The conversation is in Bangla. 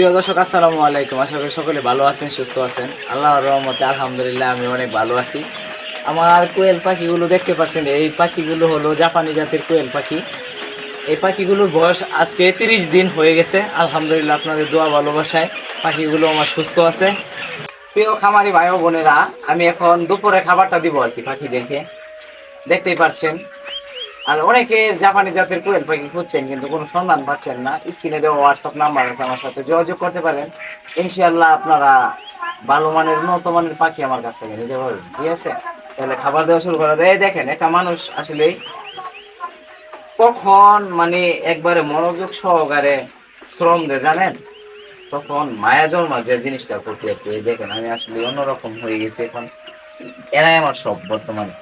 প্রিয় দর্শক, আসসালামু আলাইকুম। আশা করি সকলে ভালো আছেন, সুস্থ আছেন। আল্লাহর রহমতে আলহামদুলিল্লাহ, আমি অনেক ভালো আছি। আমার কোয়েল পাখিগুলো দেখতে পাচ্ছেন, এই পাখিগুলো হলো জাপানি জাতের কোয়েল পাখি। এই পাখিগুলোর বয়স আজকে তিরিশ দিন হয়ে গেছে। আলহামদুলিল্লাহ, আপনাদের দোয়া ভালোবাসায় পাখিগুলো আমার সুস্থ আছে। প্রিয় খামারি ভাই বোনেরা, আমি এখন দুপুরে খাবারটা দিব আর কি পাখিদেরকে। দেখতেই পাচ্ছেন আর অনেকে জাপানি জাতের কোয়েল পাখি খুঁজছেন, কিন্তু কোনো সন্ধান পাচ্ছেন না। স্ক্রিনে দেওয়া হোয়াটসঅ্যাপ নাম্বার আছে আমার সাথে, যোগাযোগ করতে পারেন। ইনশাআল্লাহ আপনারা ভালো মানের, উন্নত মানের পাখি আমার কাছ থেকে নিতে পারবেন, ঠিক আছে? তাহলে খাবার দেওয়া শুরু করা যায়। দেখেন, একটা মানুষ আসলে কখন মানে একবারে মনোযোগ সহকারে শ্রম দেয়, জানেন? তখন মায়া জন্মা যে জিনিসটা একটু দেখেন, আমি আসলে অন্যরকম হয়ে গেছি এখন। এরাই আমার সব বর্তমানে।